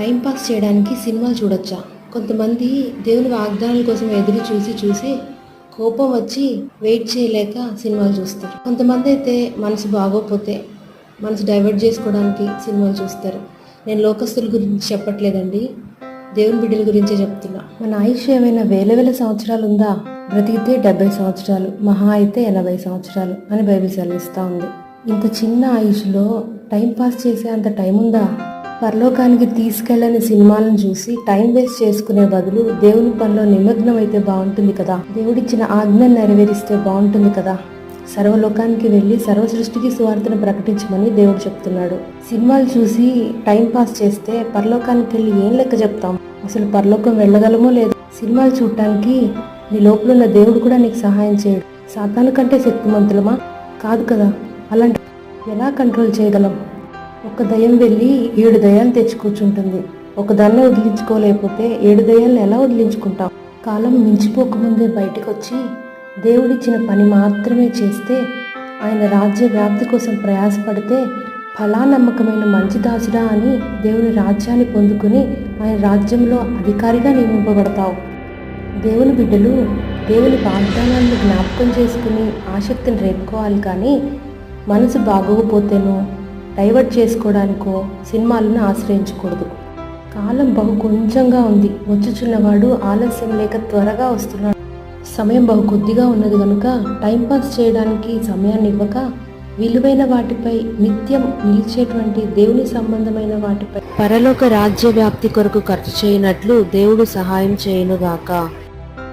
Timepass చేయడానికి సినిమాలు చూడొచ్చా? కొంతమంది దేవుని వాగ్దానాల కోసం ఎదురు చూసి చూసి కోపం వచ్చి వెయిట్ చేయలేక సినిమాలు చూస్తారు. కొంతమంది అయితే మనసు బాగోపోతే మనసు డైవర్ట్ చేసుకోవడానికి సినిమాలు చూస్తారు. నేను లోకస్తుల గురించి చెప్పట్లేదండి దేవుని బిడ్డల గురించే చెప్తున్నా. మన ఆయుష్ ఏమైనా వేల వేల సంవత్సరాలు ఉందా? బ్రతికితే డెబ్బై సంవత్సరాలు మహా అయితే ఎనభై సంవత్సరాలు అని బైబిల్ సెలవిస్తూ ఉంది. ఇంత చిన్న ఆయుష్లో టైం పాస్ చేసే అంత టైం ఉందా? పరలోకానికి తీసుకెళ్ళని సినిమాలను చూసి టైం వేస్ట్ చేసుకునే బదులు దేవుని పనిలో నిమగ్నం అయితే బాగుంటుంది కదా. దేవుడిచ్చిన ఆజ్ఞను నెరవేరిస్తే బాగుంటుంది కదా. సర్వలోకానికి వెళ్ళి సర్వ సృష్టికి సువార్తను ప్రకటించమని దేవుడు చెప్తున్నాడు. సినిమాలు చూసి టైం పాస్ చేస్తే పరలోకానికి వెళ్ళి ఏం లెక్క చెప్తాం? అసలు పరలోకం వెళ్ళగలమో లేదు? సినిమాలు చూడటానికి నీ లోపల ఉన్న దేవుడు కూడా నీకు సహాయం చేయడు. సాతాను కంటే శక్తిమంతులమా? కాదు కదా. అలాంటి ఎలా కంట్రోల్ చేయగలం? ఒక దయ్యం వెళ్ళి ఏడు దయ్యాలు తెచ్చి కూర్చుంటుంది. ఒక దాన్ని వదిలించుకోలేకపోతే ఏడు దయ్యాలను ఎలా వదిలించుకుంటాం? కాలం మించిపోకముందే బయటకు వచ్చి దేవుడిచ్చిన పని మాత్రమే చేస్తే ఆయన రాజ్య వ్యాప్తి కోసం ప్రయాసపడితే ఫలా నమ్మకమైన మంచి దాసుడా అని దేవుని రాజ్యాన్ని పొందుకుని ఆయన రాజ్యంలో అధికారిగా నియమింపబడతావు. దేవుని బిడ్డలు దేవుని వాగ్దానాలను జ్ఞాపకం చేసుకుని ఆసక్తిని రేపుకోవాలి కానీ మనసు బాగోకపోతేనో డైవర్ట్ చేసుకోవడానికో సినిమాలను ఆశ్రయించకూడదు. కాలం బహు కొంచెంగా ఉంది వచ్చుచున్నవాడు ఆలస్యం లేక త్వరగా వస్తున్నాడు. సమయం బహు కొద్దిగా ఉన్నది కనుక టైంపాస్ చేయడానికి సమయాన్ని ఇవ్వక విలువైన వాటిపై నిత్యం నిలిచేటువంటి దేవుని సంబంధమైన వాటిపై పరలోక రాజ్య వ్యాప్తి కొరకు ఖర్చు చేయనట్లు దేవుడు సహాయం చేయనుగాక.